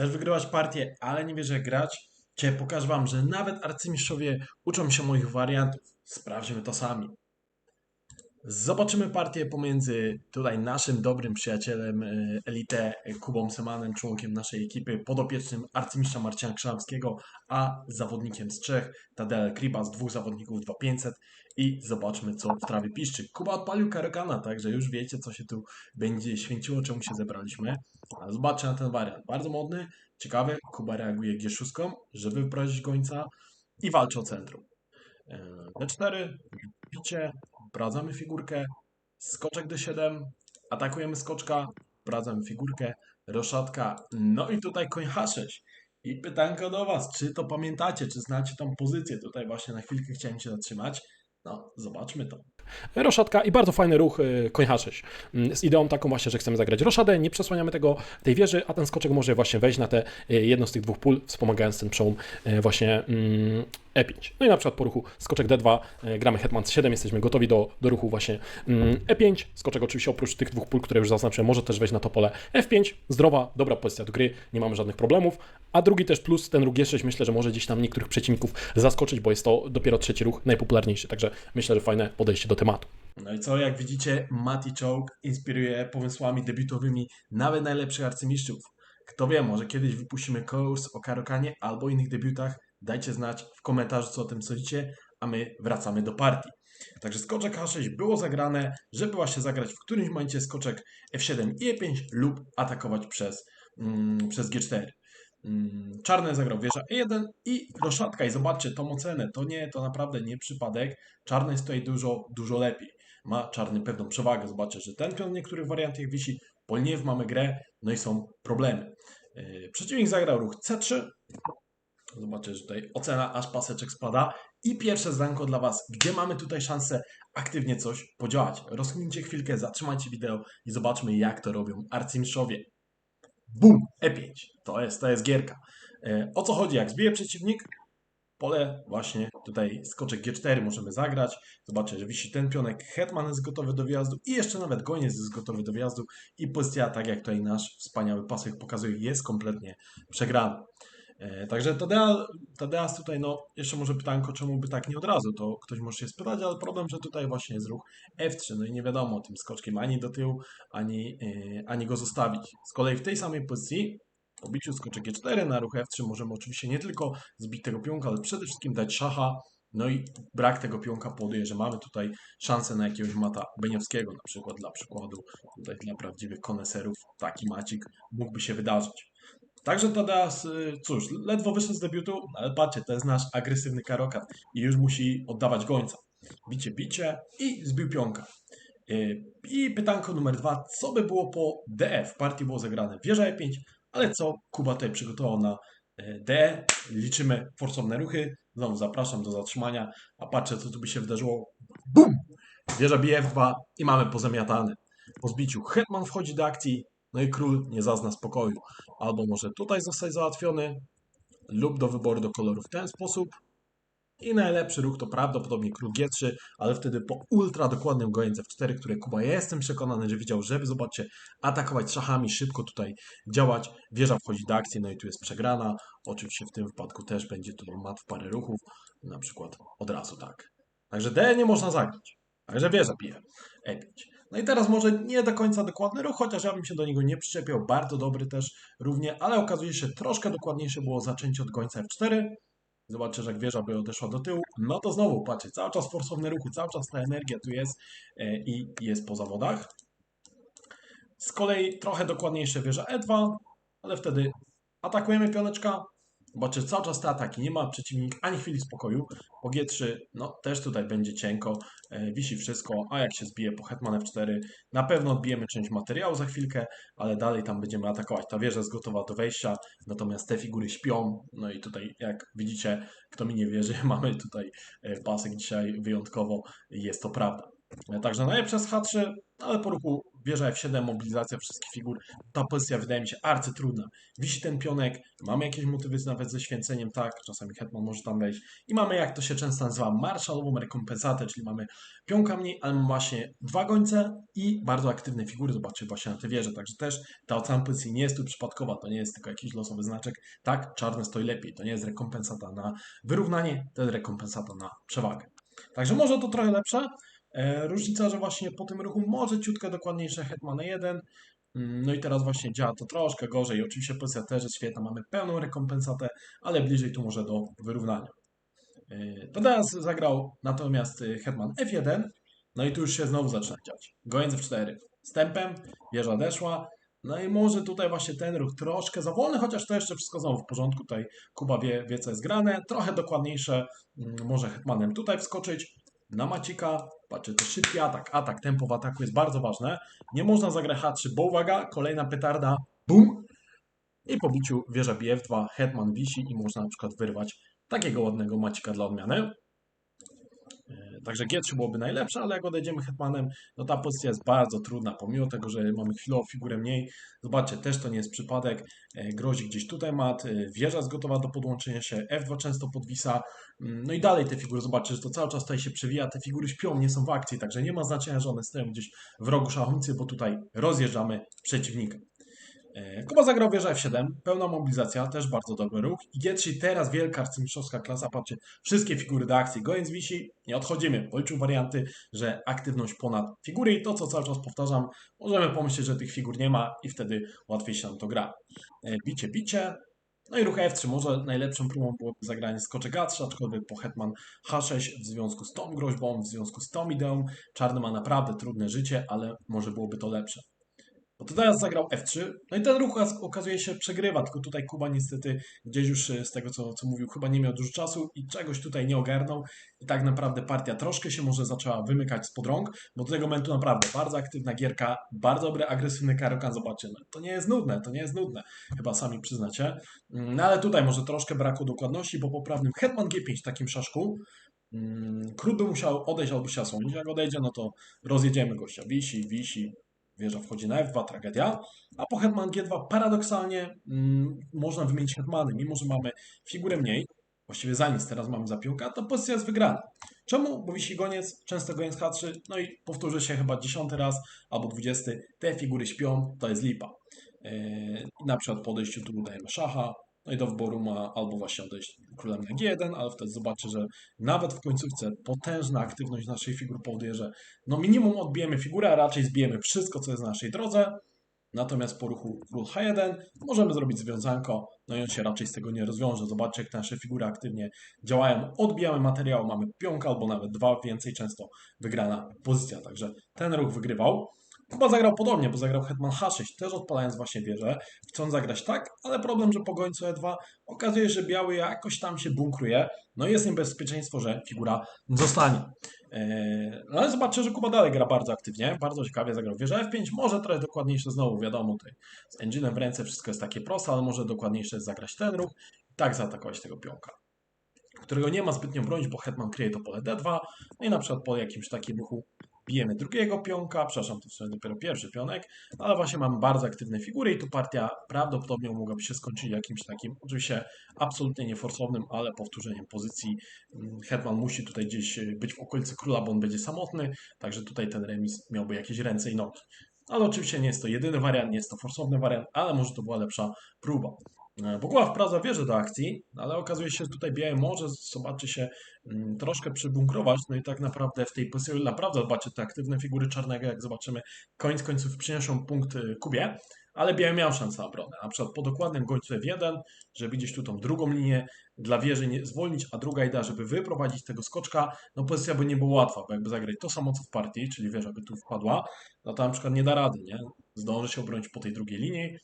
Chcesz wygrywać partię, ale nie wiesz jak grać? Cię pokażę wam, że nawet arcymistrzowie uczą się moich wariantów. Sprawdźmy to sami. Zobaczymy partię pomiędzy tutaj naszym dobrym przyjacielem e, Elite, e, Kubą Semanem, członkiem naszej ekipy, podopiecznym arcymistrza Marcina Krzamskiego, a zawodnikiem z Czech, Tadel Kripas, dwóch zawodników 2500 i zobaczmy co w trawie piszczy. Kuba odpalił Karokana, także już wiecie co się tu będzie święciło, czemu się zebraliśmy. Ale zobaczcie na ten wariant, bardzo modny, ciekawy, Kuba reaguje G6, żeby wyprowadzić gońca i walczy o centrum. E, D4, bicie, wprowadzamy figurkę, skoczek D7, atakujemy skoczka, wprowadzamy figurkę, roszatka, no i tutaj koń H6. I pytanko do Was, czy to pamiętacie, czy znacie tą pozycję? Tutaj właśnie na chwilkę chciałem się zatrzymać. No, zobaczmy to. Roszatka i bardzo fajny ruch y, koń H6. Mm, Z ideą taką właśnie, że chcemy zagrać roszadę, nie przesłaniamy tego, tej wieży, a ten skoczek może właśnie wejść na te y, jedno z tych dwóch pól, wspomagając ten przełom y, właśnie mm, E5. No i na przykład po ruchu skoczek D2 y, gramy hetman C7, jesteśmy gotowi do, do ruchu właśnie mm, E5. Skoczek oczywiście oprócz tych dwóch pól, które już zaznaczyłem, może też wejść na to pole F5. Zdrowa, dobra pozycja do gry, nie mamy żadnych problemów. A drugi też plus, ten ruch G6 myślę, że może gdzieś tam niektórych przeciwników zaskoczyć, bo jest to dopiero trzeci ruch, najpopularniejszy. Także myślę, że fajne podejście do tematu. No i co, jak widzicie, Mati Czołg inspiruje pomysłami debiutowymi nawet najlepszych arcymistrzów. Kto wie, może kiedyś wypuścimy kurs o Karokanie albo innych debiutach. Dajcie znać w komentarzu, co o tym sądzicie, a my wracamy do partii. Także skoczek H6 było zagrane, żeby właśnie zagrać w którymś momencie skoczek F7 i E5 lub atakować przez, mm, przez G4. Mm, Czarny zagrał wieża E1 i roszatka. I zobaczcie tą ocenę. To nie, to naprawdę nie przypadek. Czarny jest tutaj dużo, dużo lepiej. Ma czarny pewną przewagę. Zobaczcie, że ten pion w niektórych wariantach wisi. Polniew mamy grę, no i są problemy. Yy, Przeciwnik zagrał ruch C3. Zobaczcie, że tutaj ocena aż paseczek spada. I pierwsze zdanko dla Was, gdzie mamy tutaj szansę aktywnie coś podziałać. Rozkmincie chwilkę, zatrzymajcie wideo i zobaczmy, jak to robią arcymistrzowie. Bum! E5. To jest, to jest gierka. E, O co chodzi? Jak zbije przeciwnik, pole właśnie tutaj skoczek G4 możemy zagrać. Zobaczcie, że wisi ten pionek, hetman jest gotowy do wjazdu i jeszcze nawet goniec jest gotowy do wjazdu i pozycja, tak jak tutaj nasz wspaniały pasek pokazuje, jest kompletnie przegrana. E, Także Tadea, Tadeas tutaj, no, jeszcze może pytanko, czemu by tak nie od razu, to ktoś może się spytać, ale problem, że tutaj właśnie jest ruch F3, no i nie wiadomo tym skoczkiem ani do tyłu, ani, e, ani go zostawić. Z kolei w tej samej pozycji, po biciu skoczek G4 na ruch F3 możemy oczywiście nie tylko zbić tego pionka, ale przede wszystkim dać szacha, no i brak tego pionka powoduje, że mamy tutaj szansę na jakiegoś mata Beniowskiego, na przykład dla przykładu, tutaj dla prawdziwych koneserów taki macik mógłby się wydarzyć. Także Tadeas, y, cóż, ledwo wyszedł z debiutu, ale patrzcie, to jest nasz agresywny karokat i już musi oddawać gońca. Bicie, bicie i zbił pionka. Y, I pytanko numer dwa, co by było po DE? W partii było zagrane wieża E5, ale co Kuba tutaj przygotował na y, DE? Liczymy forsowne ruchy. Znowu zapraszam do zatrzymania, a patrzę, co tu by się wydarzyło. BUM! Wieża bije F2 i mamy pozamiatane. Po zbiciu Hetman wchodzi do akcji, no i król nie zazna spokoju. Albo może tutaj zostać załatwiony, lub do wyboru do koloru w ten sposób. I najlepszy ruch to prawdopodobnie król G3, ale wtedy po ultra dokładnym gońcu F4, które Kuba ja jestem przekonany, że widział, żeby, zobaczcie, atakować szachami, szybko tutaj działać. Wieża wchodzi do akcji, no i tu jest przegrana. Oczywiście w tym wypadku też będzie tutaj mat w parę ruchów, na przykład od razu tak. Także D nie można zagrać. Także wieża pije. E5. No i teraz może nie do końca dokładny ruch, chociaż ja bym się do niego nie przyczepiał. Bardzo dobry też równie, ale okazuje się troszkę dokładniejsze było zaczęcie od gońca F4. Zobaczcie, że jak wieża by odeszła do tyłu, no to znowu, patrzcie, cały czas forsowne ruchy, cały czas ta energia tu jest e, i jest po zawodach. Z kolei trochę dokładniejsze wieża E2, ale wtedy atakujemy pioneczka. Zobaczcie, cały czas te ataki, nie ma przeciwnik ani chwili spokoju. Po G3, no też tutaj będzie cienko, e, wisi wszystko, a jak się zbije po Hetman F4, na pewno odbijemy część materiału za chwilkę, ale dalej tam będziemy atakować. Ta wieża jest gotowa do wejścia, natomiast te figury śpią. No i tutaj, jak widzicie, kto mi nie wierzy, mamy tutaj e, pasek dzisiaj wyjątkowo, jest to prawda. E, Także najlepsze z H3, ale po ruchu wieża F7, mobilizacja wszystkich figur, ta pozycja wydaje mi się arcytrudna. Wisi ten pionek, mamy jakieś motywy nawet ze święceniem, tak, czasami hetman może tam wejść. I mamy, jak to się często nazywa, marszalową rekompensatę, czyli mamy pionka mniej, ale mamy właśnie dwa gońce i bardzo aktywne figury, zobaczcie właśnie na te wieże, także też ta ocena pozycji nie jest tu przypadkowa, to nie jest tylko jakiś losowy znaczek, tak, czarne stoi lepiej, to nie jest rekompensata na wyrównanie, to jest rekompensata na przewagę. Także może to trochę lepsze, Różnica, że właśnie po tym ruchu może ciutkę dokładniejsze Hetman 1. Mm, No i teraz właśnie działa to troszkę gorzej. Oczywiście pozycja też jest świetna, mamy pełną rekompensatę, ale bliżej tu może do wyrównania. E, teraz zagrał natomiast e, Hetman F1. No i tu już się znowu zaczyna dziać. Goniec F4. Stępem, wieża deszła. No i może tutaj właśnie ten ruch troszkę za wolny, chociaż to jeszcze wszystko znowu w porządku. Tutaj Kuba wie, wie co jest grane. Trochę dokładniejsze mm, może Hetmanem tutaj wskoczyć na Macika, patrzę, to szybki atak, atak, tempo w ataku jest bardzo ważne. Nie można zagrać H3, bo uwaga, kolejna petarda, bum! I po biciu wieża bije F2, hetman wisi i można na przykład wyrwać takiego ładnego Macika dla odmiany. Także G3 byłoby najlepsze, ale jak odejdziemy hetmanem, no ta pozycja jest bardzo trudna, pomimo tego, że mamy chwilowo figurę mniej. Zobaczcie, też to nie jest przypadek. E, Grozi gdzieś tutaj mat, e, wieża jest gotowa do podłączenia się, F2 często podwisa. Mm, No i dalej te figury, zobaczcie, że to cały czas tutaj się przewija, te figury śpią, nie są w akcji, także nie ma znaczenia, że one stoją gdzieś w rogu szachownicy, bo tutaj rozjeżdżamy przeciwnika. E, Kuba zagrał wieża F7, pełna mobilizacja, też bardzo dobry ruch. I G3 teraz wielka arcymistrzowska klasa, patrzcie, wszystkie figury do akcji. Goniec wisi, nie odchodzimy. Policzył warianty, że aktywność ponad figury i to, co cały czas powtarzam, możemy pomyśleć, że tych figur nie ma i wtedy łatwiej się nam to gra. E, Bicie, bicie, no i ruch F3, może najlepszą próbą byłoby zagranie skoczek A3, aczkolwiek po hetman H6 w związku z tą groźbą, w związku z tą ideą, czarny ma naprawdę trudne życie, ale może byłoby to lepsze. Bo to teraz zagrał F3, no i ten ruch okaz- okazuje się przegrywa, tylko tutaj Kuba niestety gdzieś już e, z tego co, co mówił chyba nie miał dużo czasu i czegoś tutaj nie ogarnął. I tak naprawdę partia troszkę się może zaczęła wymykać spod rąk, bo do tego momentu naprawdę bardzo aktywna gierka, bardzo dobry, agresywny karokan, zobaczcie, no, to nie jest nudne, to nie jest nudne, chyba sami przyznacie, Mm, no ale tutaj może troszkę braku dokładności, bo poprawnym Hetman G5 w takim szaszku mm, Król by musiał odejść albo się osłonić, jak odejdzie, no to rozjedziemy gościa, wisi, wisi, wieża wchodzi na F2, tragedia, a po Hetman G2 paradoksalnie mm, można wymienić Hetmany, mimo że mamy figurę mniej, właściwie za nic teraz mamy za piłkę, to pozycja jest wygrana. Czemu? Bo wisi goniec, często goniec H3, no i powtórzy się chyba dziesiąty raz albo dwudziesty, te figury śpią, to jest lipa. Yy, na przykład po odejściu tu dajemy szacha, no i do wyboru ma albo właśnie odejść królem na G1, ale wtedy zobaczy, że nawet w końcówce potężna aktywność naszej figury powoduje, że no minimum odbijemy figurę, a raczej zbijemy wszystko, co jest na naszej drodze. Natomiast po ruchu król H1 możemy zrobić związanko, no i on się raczej z tego nie rozwiąże. Zobaczcie, jak nasze figury aktywnie działają. Odbijamy materiał, mamy pionka albo nawet dwa więcej, często wygrana pozycja. Także ten ruch wygrywał. Kuba zagrał podobnie, bo zagrał Hetman H6, też odpalając właśnie wieżę, chcąc zagrać tak, ale problem, że po gońcu E2 okazuje się, że biały jakoś tam się bunkruje, no i jest niebezpieczeństwo, że figura zostanie. No ale zobaczcie, że Kuba dalej gra bardzo aktywnie, bardzo ciekawie zagrał wieżę F5, może trochę dokładniejsze znowu, wiadomo, tutaj z engine'em w ręce wszystko jest takie proste, ale może dokładniejsze jest zagrać ten ruch i tak zaatakować tego pionka którego nie ma zbytnio bronić, bo hetman kryje to pole D2, no i na przykład po jakimś takim ruchu bijemy drugiego pionka, przepraszam, to w sumie dopiero pierwszy pionek, ale właśnie mamy bardzo aktywne figury i tu partia prawdopodobnie mogłaby się skończyć jakimś takim, oczywiście absolutnie nieforsownym, ale powtórzeniem pozycji. Mm, Hetman musi tutaj gdzieś y, być w okolicy króla, bo on będzie samotny, także tutaj ten remis miałby jakieś ręce i nogi. Ale oczywiście nie jest to jedyny wariant, nie jest to forsowny wariant, ale może to była lepsza próba. E, Bo Kuba wprowadza wieżę do akcji, ale okazuje się, że tutaj białe może, zobaczy się, mm, troszkę przybunkrować, no i tak naprawdę w tej pozycji, naprawdę zobaczcie, te aktywne figury czarnego, jak zobaczymy, koniec końców przyniosą punkt y, Kubie, ale biały miał szansę na obronę, na przykład po dokładnym gońcu F1, żeby gdzieś tu tą drugą linię dla wieży nie zwolnić, a druga idea, żeby wyprowadzić tego skoczka, no pozycja by nie była łatwa, bo jakby zagrać to samo co w partii, czyli wieża by tu wpadła, no to na przykład nie da rady, nie? Zdąży się obronić po tej drugiej linii,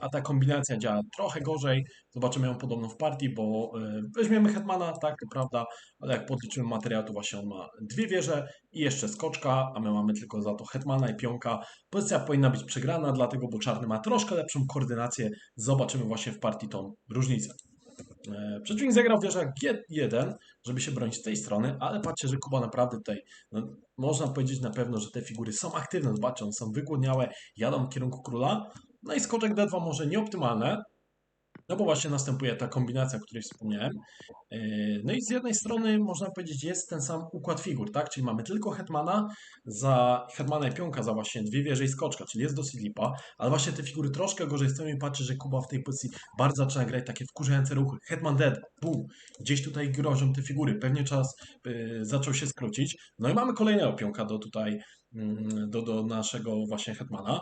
a ta kombinacja działa trochę gorzej. Zobaczymy ją podobno w partii, bo y, weźmiemy Hetmana, tak, to prawda, ale jak podliczymy materiał, to właśnie on ma dwie wieże i jeszcze skoczka, a my mamy tylko za to Hetmana i pionka. Pozycja powinna być przegrana, dlatego, bo czarny ma troszkę lepszą koordynację. Zobaczymy właśnie w partii tą różnicę. E, Przeciwnik zagrał wieża G1, żeby się bronić z tej strony, ale patrzcie, że Kuba naprawdę tutaj, no, można powiedzieć na pewno, że te figury są aktywne, zobaczcie, one są wygłodniałe, jadą w kierunku króla, no i skoczek D2 może nieoptymalne, no bo właśnie następuje ta kombinacja, o której wspomniałem. E, No i z jednej strony można powiedzieć jest ten sam układ figur, tak? Czyli mamy tylko hetmana za hetmana i pionka za właśnie dwie wieże i skoczka, czyli jest dosyć lipa, ale właśnie te figury troszkę gorzej stoją i patrzę, że Kuba w tej pozycji bardzo zaczyna grać takie wkurzające ruchy. Hetman dead, boom, gdzieś tutaj grożą te figury, pewnie czas y, zaczął się skrócić. No i mamy kolejnego pionka do tutaj, mm, do, do naszego właśnie hetmana.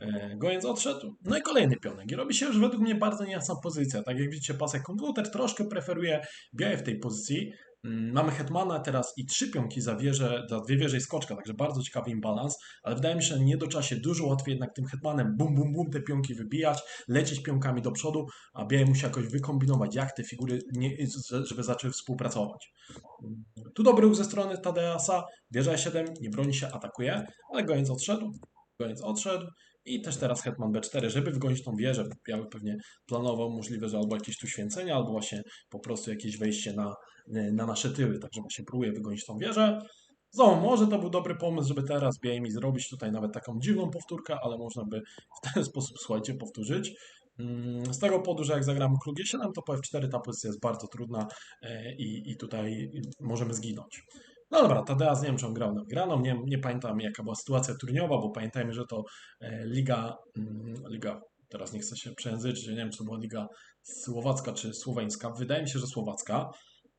E, Gojens odszedł, no i kolejny pionek. I robi się już według mnie bardzo niejasna pozycja. Tak jak widzicie, pasek komputer troszkę preferuje białe w tej pozycji. Mm, Mamy hetmana teraz i trzy pionki za wieżę, za dwie wieże i skoczka, także bardzo ciekawy imbalans, ale wydaje mi się, że nie do czasie dużo łatwiej jednak tym hetmanem bum bum bum te pionki wybijać, lecieć pionkami do przodu, a białe musi jakoś wykombinować, jak te figury, nie, żeby zaczęły współpracować. Tu dobry ruch ze strony Tadeasa, wieża 7 nie broni się, atakuje, ale Gojens odszedł, Gojens odszedł, i też teraz Hetman B4, żeby wygonić tą wieżę. Biały pewnie planował możliwe, że albo jakieś tu święcenia, albo właśnie po prostu jakieś wejście na, na nasze tyły. Także właśnie próbuje wygonić tą wieżę. Znowu, może to był dobry pomysł, żeby teraz białymi zrobić tutaj nawet taką dziwną powtórkę, ale można by w ten sposób, słuchajcie, powtórzyć. Mm, Z tego powodu, że jak zagramy król G7, to po F4 ta pozycja jest bardzo trudna e, i, i tutaj możemy zginąć. No dobra, Tadeas nie wiem, czy on grał na wygraną, nie, nie pamiętam jaka była sytuacja turniejowa, bo pamiętajmy, że to e, liga, mm, liga, teraz nie chcę się przejęzyczyć, nie wiem, czy to była liga słowacka czy słoweńska, wydaje mi się, że słowacka,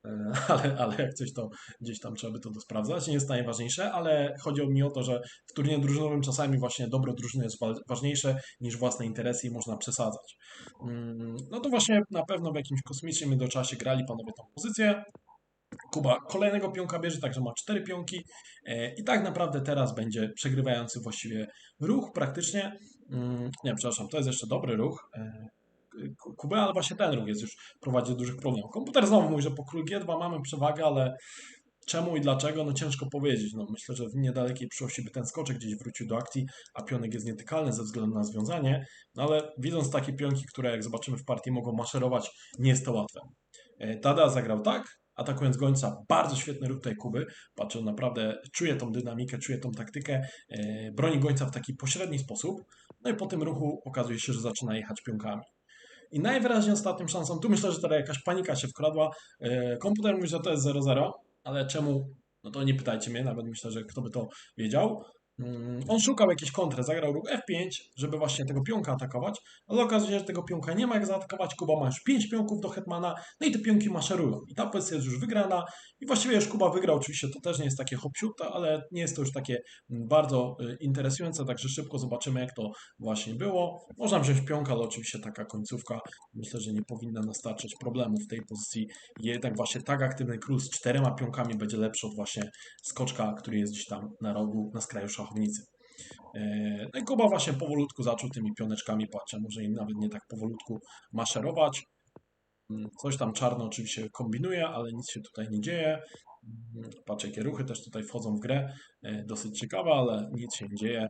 e, ale, ale jak coś to gdzieś tam trzeba by to sprawdzać, nie jest to najważniejsze, ale chodzi mi o to, że w turnieju drużynowym czasami właśnie dobro drużyny jest wa- ważniejsze niż własne interesy i można przesadzać. Mm, No to właśnie na pewno w jakimś kosmicznym międzyczasie grali panowie tą pozycję, Kuba kolejnego pionka bierze, także ma cztery pionki e, i tak naprawdę teraz będzie przegrywający właściwie ruch praktycznie. Mm, Nie, przepraszam, to jest jeszcze dobry ruch e, Ku- Kuby, ale właśnie ten ruch jest już prowadzi do dużych problemów. Komputer znowu mówi, że po król G2 mamy przewagę, ale czemu i dlaczego, no ciężko powiedzieć. No, myślę, że w niedalekiej przyszłości by ten skoczek gdzieś wrócił do akcji, a pionek jest nietykalny ze względu na związanie, no ale widząc takie pionki, które jak zobaczymy w partii mogą maszerować, nie jest to łatwe. E, Tada zagrał tak, atakując gońca. Bardzo świetny ruch tutaj Kuby. Patrzę, naprawdę czuje tą dynamikę, czuje tą taktykę. E, broni gońca w taki pośredni sposób. No i po tym ruchu okazuje się, że zaczyna jechać pionkami. I najwyraźniej ostatnim szansą, tu myślę, że teraz jakaś panika się wkradła. E, komputer mówi, że to jest 0-0, ale czemu? No to nie pytajcie mnie, nawet myślę, że kto by to wiedział. Mm, On szukał jakiejś kontry, zagrał ruch F5, żeby właśnie tego pionka atakować, ale okazuje się, że tego pionka nie ma jak zaatakować. Kuba ma już 5 pionków do hetmana, no i te pionki maszerują. I ta pozycja jest już wygrana. I właściwie już Kuba wygrał. Oczywiście to też nie jest takie hop ale nie jest to już takie mm, bardzo y, interesujące, także szybko zobaczymy, jak to właśnie było. Można wziąć pionka, ale oczywiście taka końcówka myślę, że nie powinna nastarczyć problemów w tej pozycji. Jednak właśnie tak aktywny król z czterema pionkami będzie lepszy od właśnie skoczka, który jest gdzieś tam na rogu, na skraju szachownicy. E, No i Kuba właśnie powolutku zaczął tymi pioneczkami, patrzę, może i nawet nie tak powolutku maszerować. Mm, Coś tam czarno oczywiście kombinuje, ale nic się tutaj nie dzieje. Mm, Patrzę, jakie ruchy też tutaj wchodzą w grę. E, Dosyć ciekawe, ale nic się nie dzieje.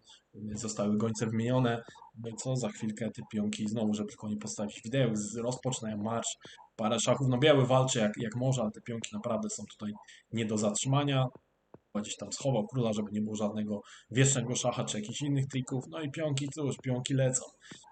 Zostały gońce wymienione. No co za chwilkę te pionki znowu, żeby tylko nie postawić widełek, rozpoczynają marsz. Parę szachów, no biały walczy jak, jak może, ale te pionki naprawdę są tutaj nie do zatrzymania. Gdzieś tam schował króla, żeby nie było żadnego wiecznego szacha czy jakichś innych trików. No i pionki, cóż, pionki lecą.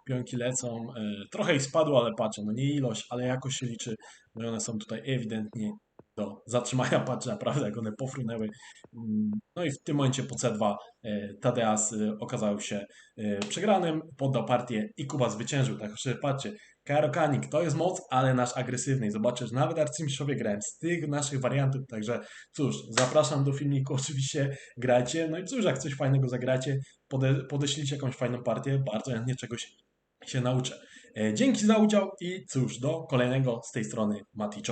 Pionki lecą. E, Trochę ich spadło, ale patrzę, no nie ilość, ale jakość się liczy. No one są tutaj ewidentnie do zatrzymania. Patrzę naprawdę, jak one pofrunęły. Mm, No i w tym momencie po C2 e, Tadeas e, okazał się e, przegranym, poddał partię i Kuba zwyciężył. Także patrzcie, Karokanik to jest moc, ale nasz agresywny. Że nawet arcymistrzowie grałem z tych naszych wariantów, także cóż, zapraszam do filmiku, oczywiście grajcie. No i cóż, jak coś fajnego zagracie, pode, podeślijcie jakąś fajną partię, bardzo chętnie czegoś się nauczę. Dzięki za udział i cóż, do kolejnego z tej strony Mati.